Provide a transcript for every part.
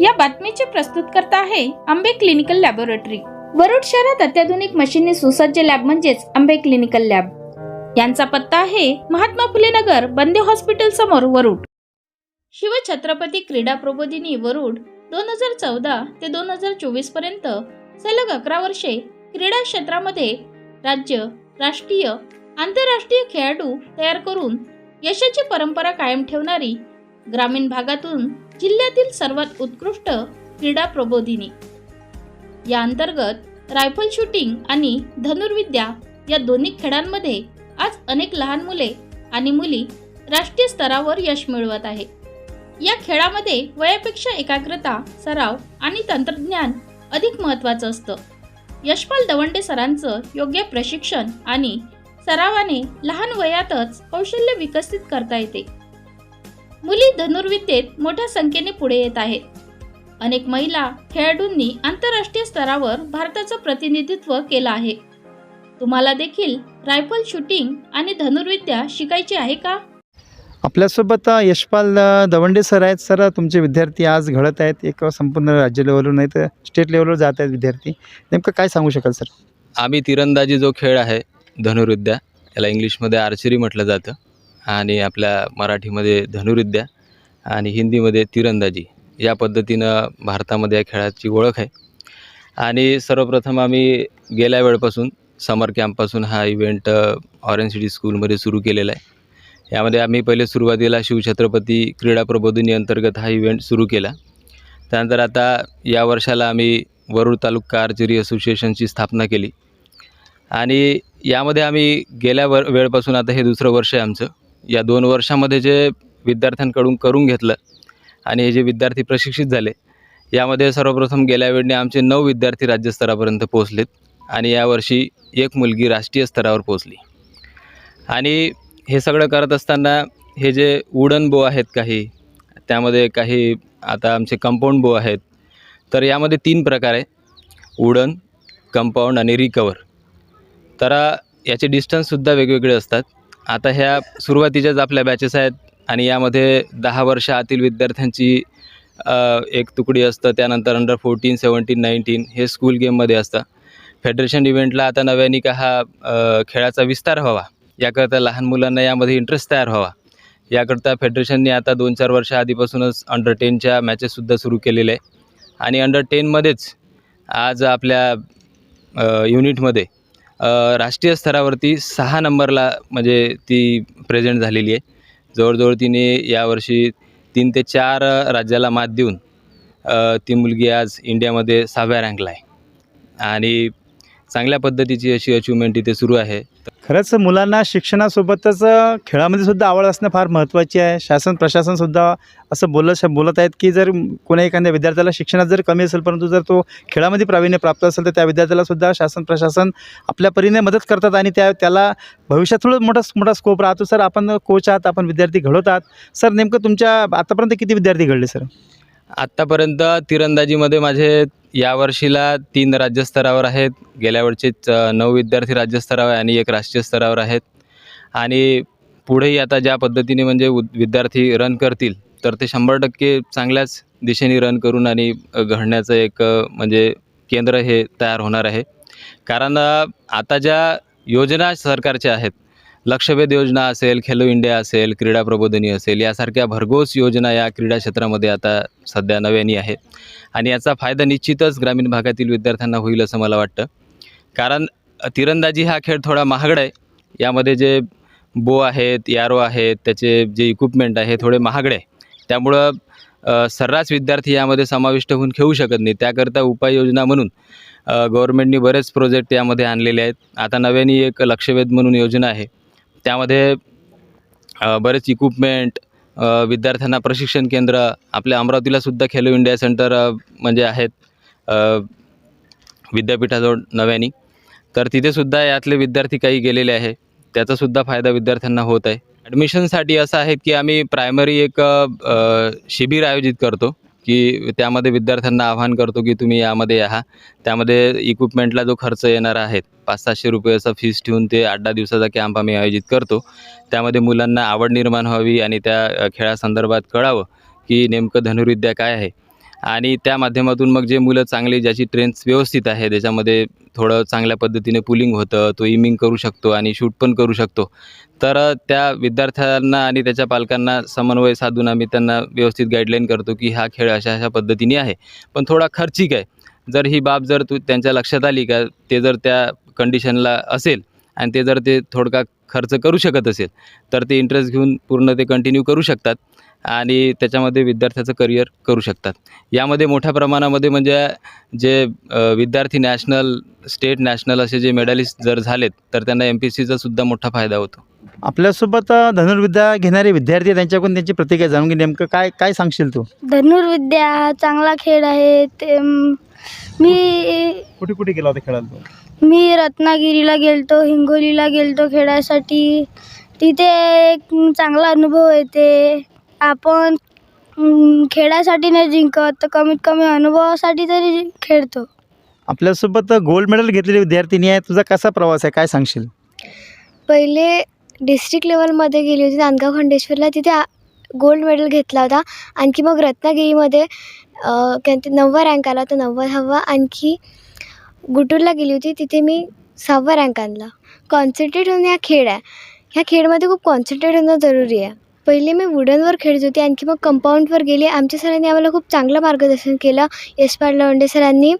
या बातमीचे प्रस्तुतकर्ता आहे आंबे क्लिनिकल लॅबोरेटरी. वरुड शहरात अत्याधुनिक मशीनने सुसज्ज लॅब म्हणजेच आंबे क्लिनिकल लॅब. यांचा पत्ता आहे महात्मा फुले नगर बंदे हॉस्पिटल समोर वरुड. शिवछत्रपती क्रीडा प्रबोधिनी वरुड दोन हजार चौदा ते दोन हजार चोवीसपर्यंत सलग अकरा वर्षे क्रीडा क्षेत्रामध्ये राज्य राष्ट्रीय आंतरराष्ट्रीय खेळाडू तयार करून यशाची परंपरा कायम ठेवणारी ग्रामीण भागातून जिल्ह्यातील सर्वात उत्कृष्ट क्रीडा प्रबोधिनी. या अंतर्गत रायफल शूटिंग आणि धनुर्विद्या या दोन्ही खेळांमध्ये आज अनेक लहान मुले आणि मुली राष्ट्रीय स्तरावर यश मिळवत आहे. या खेळामध्ये वयापेक्षा एकाग्रता सराव आणि तंत्रज्ञान अधिक महत्त्वाचं असतं. यशपाल दवंडे सरांचं योग्य प्रशिक्षण आणि सरावाने लहान वयातच कौशल्य विकसित करता येते. मुली धनुर्विद्येत मोठ्या संख्येने पुढे येत आहेत अनेक महिला खेळाडूंनी आंतरराष्ट्रीय स्तरावर भारताचं प्रतिनिधित्व केलं आहे. तुम्हाला देखील रायफल शूटिंग आणि धनुर्विद्या शिकायची आहे का? आपल्यासोबत यशपाल दवंडे सर आहेत. सर तुमचे विद्यार्थी आज घडत आहेत. एक संपूर्ण राज्य लेवलवर नाही तर स्टेट लेवलवर जात आहेत विद्यार्थी. नेमकं काय सांगू शकाल सर? आम्ही तिरंदाजी जो खेळ आहे धनुर्विद्या याला इंग्लिशमध्ये आर्चरी म्हटलं जातं. आणि आपल्या मराठीमध्ये धनुर्विद्या आणि हिंदीमध्ये तिरंदाजी या पद्धतीनं भारतामध्ये या खेळाची ओळख आहे. आणि सर्वप्रथम आम्ही गेल्या वेळपासून समर कॅम्पपासून हा इव्हेंट ऑरेंज सिटी स्कूलमध्ये सुरू केलेला आहे. यामध्ये आम्ही पहिले सुरुवातीला शिवछत्रपती क्रीडा प्रबोधिनी अंतर्गत हा इव्हेंट सुरू केला. त्यानंतर आता या वर्षाला आम्ही वरुड तालुका आर्चरी असोसिएशनची स्थापना केली. आणि यामध्ये आम्ही गेल्या वर वेळपासून आता हे दुसरं वर्ष आहे आमचं. या दोन वर्षामध्ये जे विद्यार्थ्यांकडून करून घेतलं आणि हे जे विद्यार्थी प्रशिक्षित झाले यामध्ये सर्वप्रथम गेल्या वेळने आमचे नऊ विद्यार्थी राज्यस्तरापर्यंत पोहोचलेत आणि यावर्षी एक मुलगी राष्ट्रीय स्तरावर पोहोचली. आणि हे सगळं करत असताना हे जे वुडन बो आहेत काही त्यामध्ये काही आता आमचे कंपाऊंड बो आहेत तर यामध्ये तीन प्रकार आहे वुडन कंपाऊंड आणि रिकवर तर याचे डिस्टन्ससुद्धा वेगवेगळे असतात. आता ह्या सुरुवातीच्याच आपल्या बॅचेस आहेत आणि यामध्ये दहा वर्ष आतील विद्यार्थ्यांची एक तुकडी असतं त्यानंतर अंडर फोर्टीन सेवन्टीन नाईन्टीन हे स्कूल गेममध्ये असतं. फेडरेशन इव्हेंटला आता नव्याने का हा खेळाचा विस्तार व्हावा. याकरता लहान मुलांना यामध्ये इंटरेस्ट तयार व्हावा. याकरता फेडरेशनने आता दोन चार वर्ष आधीपासूनच अंडर टेनच्या मॅचेससुद्धा सुरू केलेल्या आहे. आणि अंडर टेनमध्येच आज आपल्या युनिटमध्ये राष्ट्रीय स्तरावरती सहा नंबरला म्हणजे ती प्रेझेंट झालेली आहे. जवळजवळ तिने यावर्षी तीन ते चार राज्याला मात देऊन ती मुलगी आज इंडियामध्ये सहाव्या रँकला आहे. आणि चांगल्या पद्धतीची अशी अचिव्हमेंट इथे सुरू आहे. खरंच मुलांना शिक्षणासोबतच खेळामध्ये सुद्धा आवड असणं फार महत्त्वाची आहे. शासन प्रशासनसुद्धा असं बोलत बोलत आहेत की जर कोणा एखाद्या विद्यार्थ्याला शिक्षणात जर कमी असेल परंतु जर तो खेळामध्ये प्रावीण्य प्राप्त असेल तर त्या विद्यार्थ्यालासुद्धा शासन प्रशासन आपल्या परीने मदत करतात आणि त्या त्याला भविष्यात थोडं मोठा मोठा स्कोप राहतो. सर आपण कोच आहात आपण विद्यार्थी घडवतात आहात. सर नेमकं तुमच्या आतापर्यंत किती विद्यार्थी घडले सर? आत्तापर्यंत तिरंदाजीमध्ये माझे यावर्षीला तीन राज्यस्तरावर आहेत. गेल्या वर्षीच नऊ विद्यार्थी राज्यस्तरावर आणि एक राष्ट्रीय स्तरावर आहेत. आणि पुढेही आता ज्या पद्धतीने म्हणजे उद विद्यार्थी रन करतील तर ते शंभर टक्के चांगल्याच दिशेने रन करून आणि घडण्याचं एक म्हणजे केंद्र हे तयार होणार आहे. कारण आता ज्या योजना सरकारच्या आहेत लक्षवेध योजना असेल खेलो इंडिया असेल क्रीडा प्रबोधिनी असेल यासारख्या भरघोस योजना या क्रीडा क्षेत्रामध्ये आता सध्या नव्यानी आहेत. आणि याचा फायदा निश्चितच ग्रामीण भागातील विद्यार्थ्यांना होईल असं मला वाटतं. कारण तिरंदाजी हा खेळ थोडा महागडा आहे. यामध्ये जे बो आहेत यारो आहेत त्याचे जे इक्विपमेंट आहे थोडे महागडे आहे. त्यामुळं सर्रास विद्यार्थी यामध्ये समाविष्ट होऊन खेळू शकत नाही त्याकरता उपाययोजना म्हणून गव्हर्मेंटनी बरेच प्रोजेक्ट यामध्ये आणलेले आहेत. आता नव्याने एक लक्षवेध म्हणून योजना आहे. त्यामध्ये बरेच इक्विपमेंट विद्यार्थ्यांना प्रशिक्षण केंद्र आपल्या अमरावतीला सुद्धा खेलो इंडिया सेंटर म्हणजे आहेत विद्यापीठाजवळ नव्याने. तर तिथेसुद्धा यातले विद्यार्थी काही गेलेले आहे. त्याचासुद्धा फायदा विद्यार्थ्यांना होत आहे. ॲडमिशनसाठी असं आहे की आम्ही प्रायमरी एक शिबिर आयोजित करतो. की त्यामध्ये विद्यार्थ्यांना आवाहन करतो की तुम्ही यामध्ये या. त्यामध्ये इक्विपमेंटला जो खर्च येणार आहे पाच सातशे रुपयाचा फीस ठेवून ते आठ दहा दिवसाचा कॅम्प आम्ही आयोजित करतो. त्यामध्ये मुलांना आवड निर्माण व्हावी आणि त्या खेळासंदर्भात कळावं की नेमकं धनुर्विद्या काय आहे. आणि त्या माध्यमातून मग जे मुलं चांगली ज्याची ट्रेन्स व्यवस्थित आहे त्याच्यामध्ये थोडं चांगल्या पद्धतीने पुलिंग होतं तो इमिंग करू शकतो आणि शूट पण करू शकतो. तर त्या विद्यार्थ्यांना आणि त्याच्या पालकांना समन्वय साधून आम्ही त्यांना व्यवस्थित गाईडलाईन करतो की हा खेळ अशा अशा पद्धतीने आहे. पण थोडा खर्चिक आहे. जर ही बाब जर तू त्यांच्या लक्षात आली का ते जर त्या कंडिशनला असेल आणि ते जर ते थोडका खर्च करू शकत असेल तर ते इंटरेस्ट घेऊन पूर्ण ते कंटिन्यू करू शकतात. आणि त्याच्यामध्ये विद्यार्थ्याचं करिअर करू शकतात. यामध्ये मोठ्या प्रमाणामध्ये म्हणजे जे विद्यार्थी नॅशनल स्टेट नॅशनल असे जे मेडलिस्ट जर झालेत तर त्यांना एम पी सीचा सुद्धा मोठा फायदा होतो. आपल्यासोबत धनुर्विद्या घेणारे विद्यार्थी त्यांच्याकडून त्यांची प्रतिक्रिया जाणून घे नेमकं काय काय सांगशील तू? धनुर्विद्या हा चांगला खेळ आहे. ते म, मी कुठे कुठे गेला होता खेळायला तू? मी रत्नागिरीला गेलतो हिंगोलीला गेलतो खेळासाठी तिथे एक चांगला अनुभव येते. आपण खेळासाठी नाही जिंकत तर कमीत कमी अनुभवासाठी तरी खेळतो. आपल्यासोबत गोल्ड मेडल घेतलेली विद्यार्थिनी आहे. तुझा कसा प्रवास आहे? काय सांगशील? पहिले डिस्ट्रिक्ट लेवलमध्ये गेली होती नांदगाव खंडेश्वरला. तिथे आ- गोल्ड मेडल घेतला होता. आणखी मग रत्नागिरीमध्ये अ, काय ते नववा रँक आला होता नववा दहावा आणखी गुटूरला गेली होती. तिथे मी सहावा रँक आणला. कॉन्सन्ट्रेट होणे हा खेळ आहे. ह्या खेळमध्ये खूप कॉन्सन्ट्रेट होणं जरुरी आहे. पहिले मी वुडनवर खेळत होते. आणखी मग कंपाऊंडवर गेले. आमच्या सरांनी आम्हाला खूप चांगलं मार्गदर्शन केलं. यशपाल लवंडे सरांनी.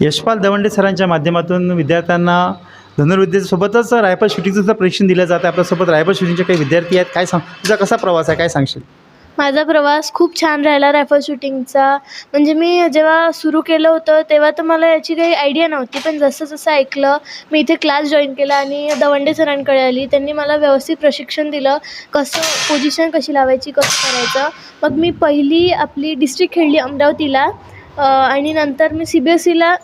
यशपाल दवंडे सरांच्या माध्यमातून विद्यार्थ्यांना धनुर्विद्येसोबतच रायफल शूटिंगचं प्रशिक्षण दिलं जातं. आपल्यासोबत रायफल शूटिंगचे काही विद्यार्थी आहेत. काय सांग तुझा कसा प्रवास आहे? काय सांगशील? माझा प्रवास खूप छान राहिला रायफल शूटिंगचा म्हणजे मी जेव्हा सुरू केलं होतं तेव्हा तर मला याची काही आयडिया नव्हती. पण जसं जसं ऐकलं मी इथे क्लास जॉईन केला आणि दवंडे सरांकडे आली. त्यांनी मला व्यवस्थित प्रशिक्षण दिलं कसं पोझिशन कशी लावायची कसं करायचं. मग मी पहिली आपली डिस्ट्रिक्ट खेळली अमरावतीला. आणि नंतर मी सी बी एस सीला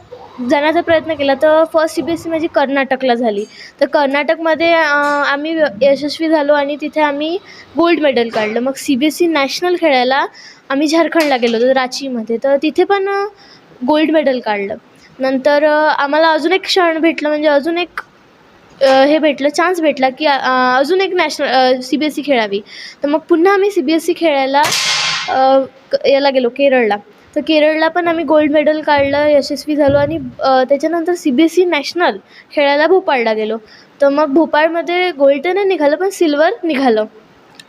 जाण्याचा प्रयत्न केला. तर first C B S C माझी कर्नाटकला झाली. तर कर्नाटकमध्ये आम्ही यशस्वी झालो आणि तिथे आम्ही गोल्ड मेडल काढलं. मग C B S C national खेळायला आम्ही झारखंडला गेलो होतो रांचीमध्ये. तर तिथे पण गोल्ड मेडल काढलं. नंतर आम्हाला अजून एक क्षण भेटलं म्हणजे अजून एक हे भेटलं चान्स भेटला की अजून एक national C B S C खेळावी. तर मग पुन्हा आम्ही सी बी एस सी खेळायला याला गेलो केरळला. तर केरळला पण आम्ही गोल्ड मेडल काढलं यशस्वी झालो आणि त्याच्यानंतर C B S C national खेळायला भोपाळला गेलो. तर मग भोपाळमध्ये गोल्ड तर नाही निघालं पण सिल्वर निघालं.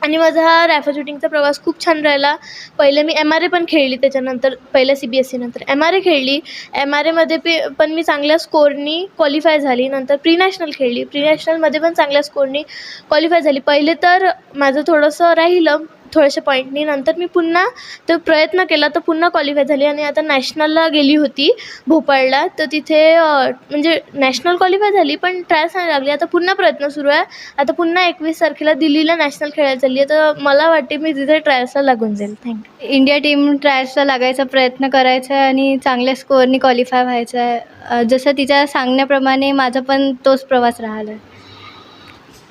आणि माझा हा रॅफल शूटिंगचा प्रवास खूप छान राहिला. पहिले मी एम आर ए पण खेळली त्याच्यानंतर पहिल्या सी बी एस सीनंतर एम आर ए खेळली. एम आर एमध्ये पे पण मी चांगल्या स्कोरनी क्वालिफाय झाली. नंतर प्री नॅशनल खेळली. प्री नॅशनलमध्ये पण चांगल्या स्कोरनी क्वालिफाय झाली. पहिले तर माझं थोडंसं राहिलं थोड्याशा पॉईंटनी नंतर मी पुन्हा तो प्रयत्न केला तर पुन्हा क्वालिफाय झाली आणि आता नॅशनलला गेली होती भोपाळला. तर तिथे म्हणजे नॅशनल क्वालिफाय झाली पण ट्रायल्स नाही लागली. आता पुन्हा प्रयत्न सुरू आहे. आता पुन्हा एकवीस तारखेला दिल्लीला नॅशनल खेळायला चालली आहे. तर मला वाटते मी तिथे ट्रायल्सला लागून जाईल. थँक्यू इंडिया टीम ट्रायल्सला लागायचा प्रयत्न करायचा आहे आणि चांगल्या स्कोअरनी क्वालिफाय व्हायचं आहे. जसं तिच्या सांगण्याप्रमाणे माझा पण तोच प्रवास राहिला आहे.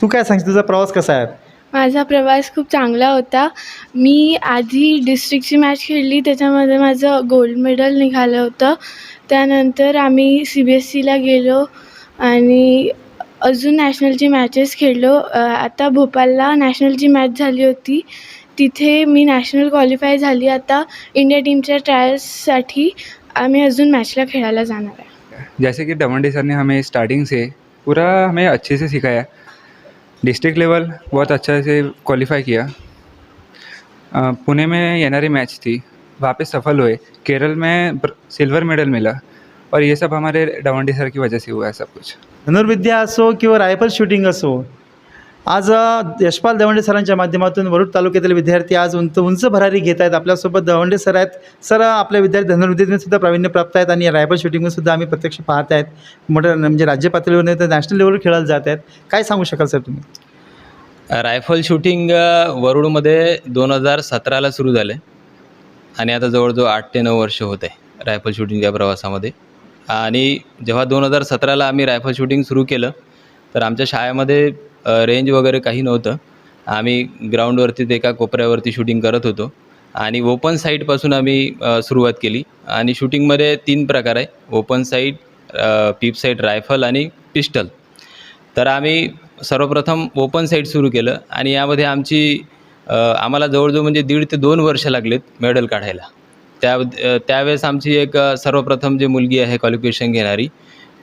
तू काय सांगशील? तुझा प्रवास कसा आहे? माझा प्रवास खूप चांगला होता. मी आधी डिस्ट्रिक्टची मॅच खेळली त्याच्यामध्ये माझं गोल्ड मेडल निघालं होतं. त्यानंतर आम्ही सी बी एस सीला गेलो आणि अजून नॅशनलची मॅचेस खेळलो. आता भोपाळला नॅशनलची मॅच झाली होती. तिथे मी नॅशनल क्वालिफाय झाली. आता इंडिया टीमच्या ट्रायल्ससाठी आम्ही अजून मॅचला खेळायला जाणार आहे. जैसे कि डमंडी सर ने हमें स्टार्टिंग से पूरा हमें अच्छे से सिखाया. डिस्ट्रिक्ट लेवल बहुत अच्छा से क्वालिफाई किया। पुणे में एन मैच थी। वहाँ पे सफल हुए। केरल में सिल्वर मेडल मिला। और ये सब हमारे डवंडी सर की वजह से हुआ है सब कुछ। धनुर्विद्या असो किंवा रायफल शूटिंग असो आज यशपाल दवंडे सरांच्या माध्यमातून वरुड तालुक्यातील विद्यार्थी आज उंच उंच भरारी घेत आहेत. आपल्यासोबत दवंडे सर आहेत. सर आपल्या विद्यार्थी धनुर्विद्येतून सुद्धा प्रावीण्य प्राप्त आहेत आणि रायफल शूटिंगमध्ये सुद्धा आम्ही प्रत्यक्ष पाहत आहेत. मोठ्या म्हणजे राज्य पातळीवर नाही तर नॅशनल लेवलवर खेळायला जात आहेत. काय सांगू शकाल सर तुम्ही? रायफल शूटिंग वरुडमध्ये दोन हजार सतराला सुरू झालं आहे आणि आता जवळजवळ आठ ते नऊ वर्ष होत आहे रायफल शूटिंगच्या प्रवासामध्ये. आणि जेव्हा दोन हजार सतराला आम्ही रायफल शूटिंग सुरू केलं तर आमच्या शाळेमध्ये रेंज वगैरे काही नव्हतं. आम्ही ग्राउंडवरती ते एका कोपऱ्यावरती शूटिंग करत होतो. आणि ओपन साईडपासून आम्ही सुरुवात केली. आणि शूटिंगमध्ये तीन प्रकार आहे. Open sight peep sight rifle आणि पिस्टल तर आम्ही सर्वप्रथम ओपन साईड सुरू केलं. आणि यामध्ये आमची आम्हाला जवळजवळ म्हणजे दीड ते दोन वर्ष लागलेत मेडल काढायला. त्या त्यावेळेस आमची एक सर्वप्रथम जी मुलगी आहे क्वालिफिकेशन घेणारी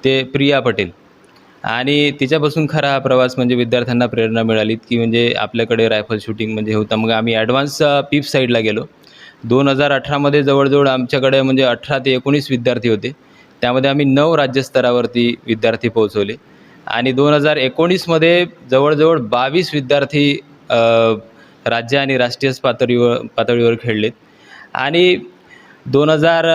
ते प्रिया पटेल. आणि तिच्यापासून खरा हा प्रवास म्हणजे विद्यार्थ्यांना प्रेरणा मिळाली की म्हणजे आपल्याकडे रायफल शूटिंग म्हणजे होतं. मग आम्ही ॲडव्हान्स पीप साईडला गेलो. दोन हजार अठरामध्ये जवळजवळ आमच्याकडे म्हणजे अठरा ते एकोणीस विद्यार्थी होते. त्यामध्ये आम्ही नऊ राज्यस्तरावरती विद्यार्थी पोहोचवले. आणि दोन हजार एकोणीसमध्ये जवळजवळ बावीस विद्यार्थी राज्य आणि राष्ट्रीय पातळीवर पातळीवर खेळलेत. आणि दोन हजार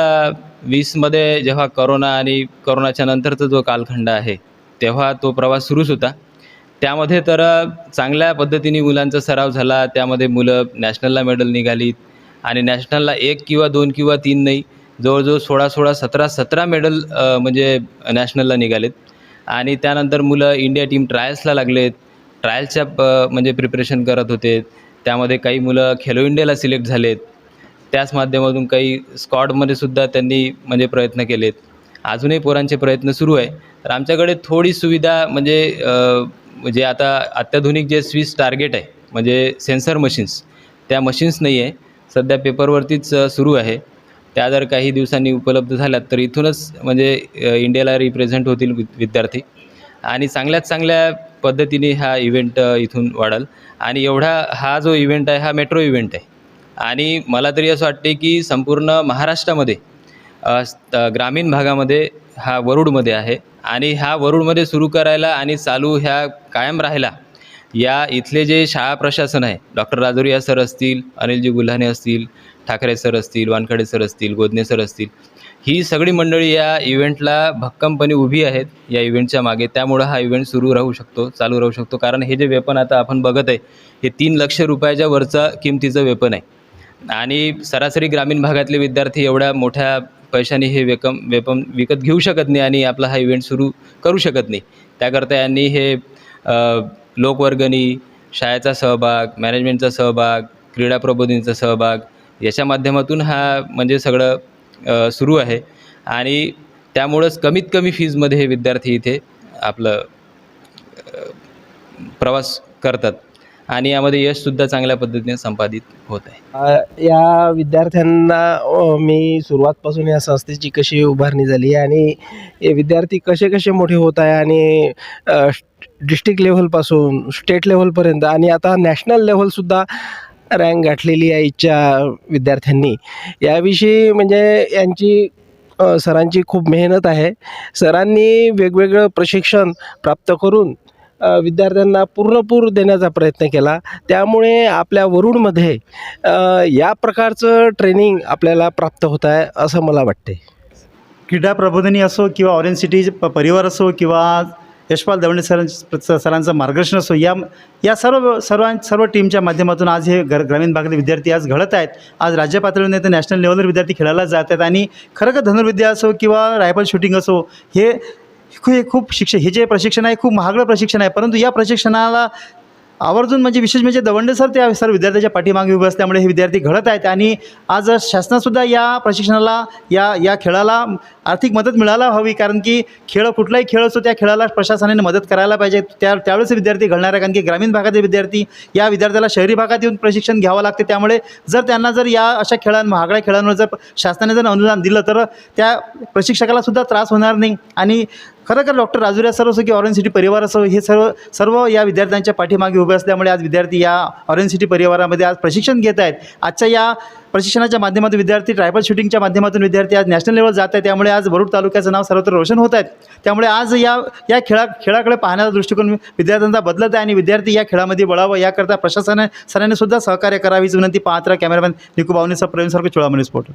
वीसमध्ये जेव्हा करोना आणि करोनाच्या नंतरचा जो कालखंड आहे तेव्हा तो प्रवास सुरूच होता. त्यामध्ये तर चांगल्या पद्धतीने मुलांचा सराव झाला. त्यामध्ये मुलं नॅशनलला मेडल निघालीत आणि नॅशनलला एक किंवा दोन किंवा तीन नाही जवळजवळ सोळा सोळा सतरा सतरा मेडल म्हणजे नॅशनलला निघालेत. आणि त्यानंतर मुलं इंडिया टीम ट्रायल्सला लागलेत. ट्रायल्सच्या प म्हणजे प्रिपरेशन करत होते. त्यामध्ये काही मुलं खेलो इंडियाला सिलेक्ट झालेत. त्याच माध्यमातून काही स्कॉडमध्ये सुद्धा त्यांनी म्हणजे प्रयत्न केलेत. अजूनही पोरांचे प्रयत्न सुरू आहे. तर आमच्याकडे थोडी सुविधा म्हणजे जे म्हणजे आता अत्याधुनिक जे स्विस टार्गेट आहे म्हणजे सेन्सर मशीन्स त्या मशीन्स नाही आहे. सध्या पेपरवरतीच सुरू आहे. त्या जर काही दिवसांनी उपलब्ध झाल्यात तर इथूनच म्हणजे इंडियाला रिप्रेझेंट होतील वि विद्यार्थी. आणि चांगल्यात चांगल्या पद्धतीने हा इव्हेंट इथून वाढेल. आणि एवढा हा जो इव्हेंट आहे हा मेट्रो इव्हेंट आहे. आणि मला तरी असं वाटते की संपूर्ण महाराष्ट्रामध्ये ग्रामीण भागामध्ये हा वरुडमध्ये आहे. आणि ह्या वरुडमध्ये सुरू करायला आणि चालू ह्या कायम राहायला या इथले जे शाळा प्रशासन आहे डॉक्टर राजोरिया सर असतील अनिलजी गुल्हाने असतील ठाकरे सर असतील वानखडे सर असतील गोदने सर असतील ही सगळी मंडळी या इव्हेंटला भक्कमपणे उभी आहेत या इव्हेंटच्या मागे. त्यामुळं हा इव्हेंट सुरू राहू शकतो चालू राहू शकतो. कारण हे जे वेपन आता आपण बघत आहे हे तीन लक्ष रुपयाच्या वरचा किमतीचं वेपन आहे. आणि सरासरी ग्रामीण भागातले विद्यार्थी एवढ्या मोठ्या पैशाने हे वेकम वेपन विकत घेऊ शकत नाही आणि आपला हा इव्हेंट सुरू करू शकत नाही. त्याकरता यांनी हे लोकवर्गणी शाळेचा सहभाग मॅनेजमेंटचा सहभाग क्रीडा प्रबोधिनीचा सहभाग याच्या माध्यमातून हा म्हणजे सगळं सुरू आहे. आणि त्यामुळंच कमीत कमी फीजमध्ये हे विद्यार्थी इथे आपलं प्रवास करतात. आणि यामध्ये यशसुद्धा चांगल्या पद्धतीने संपादित होत आहे. या विद्यार्थ्यांना मी सुरुवातपासून या संस्थेची कशी उभारणी झाली आणि विद्यार्थी कसे कसे मोठे होत आहे आणि डिस्ट्रिक्ट लेव्हलपासून स्टेट लेव्हलपर्यंत आणि आता नॅशनल लेव्हलसुद्धा रँक गाठलेली आहे इच्छा विद्यार्थ्यांनी. याविषयी म्हणजे यांची सरांची खूप मेहनत आहे. सरांनी वेगवेगळं प्रशिक्षण प्राप्त करून विद्यार्थ्यांना पूर्णपूर देण्याचा प्रयत्न केला. त्यामुळे आपल्या वरुडमध्ये या प्रकारचं ट्रेनिंग आपल्याला प्राप्त होत आहे असं मला वाटते क्रीडा प्रबोधिनी असो किंवा ऑरेंज सिटी प परिवार असो किंवा यशपाल दवणे सर सरांचं मार्गदर्शन असो या या सर्व सर्वां सर्व टीमच्या माध्यमातून आज हे घर ग्रामीण भागातले विद्यार्थी आज घडत आहेत. आज राज्य पातळीवर तर नॅशनल लेवलवर विद्यार्थी खेळायला जात आहेत आणि खरं का धनुर्विद्या असो किंवा रायफल शूटिंग असो हे हे खूप शिक्षण हे जे प्रशिक्षण आहे खूप महागडं प्रशिक्षण आहे. परंतु या प्रशिक्षणाला आवर्जून म्हणजे विशेष म्हणजे दवंडे सर त्या सर विद्यार्थ्याच्या पाठीमागे उभे असल्यामुळे हे विद्यार्थी घडत आहेत आणि आज शासनासुद्धा या प्रशिक्षणाला या या खेळाला आर्थिक मदत मिळायला हवी. कारण की खेळ कुठलाही खेळ असतो त्या खेळाला प्रशासनाने मदत करायला पाहिजे. त्या त्यावेळेस विद्यार्थी घडणार आहे कारण की ग्रामीण भागातील विद्यार्थी या विद्यार्थ्याला शहरी भागात येऊन प्रशिक्षण घ्यावं लागते. त्यामुळे जर त्यांना जर या अशा खेळां महागड्या खेळांवर जर शासनाने जर अनुदान दिलं तर त्या प्रशिक्षकाला सुद्धा त्रास होणार नाही. आणि खरं तर डॉक्टर राजुऱ्या सर असो की ऑरेंज सिटी परिवार असो हे सर्व सर्व या विद्यार्थ्यांच्या पाठीमागे उभे असल्यामुळे आज विद्यार्थी या ऑरेंज सिटी परिवारामध्ये आज प्रशिक्षण घेत आहेत. आजच्या या प्रशिक्षणाच्या माध्यमातून विद्यार्थी ट्रायबल शूटिंगच्या माध्यमातून विद्यार्थी आज नॅशनल लेवल जात आहे त्यामुळे आज वरुड तालुक्याचं नाव सर्वत्र रोशन होत आहेत त्यामुळे आज या या खेळा खेळाकडे पाहण्याचा दृष्टिकोन विद्यार्थ्यांचा बदलत आहे आणि विद्यार्थी या खेळामध्ये वळावं याकरता प्रशासनाने सरांनी सुद्धा सहकार्य करावीच विनंती. पाहत कॅमेरामॅन निकू बावनेसह प्रवीण सारखं चोळामणी स्पोर्ट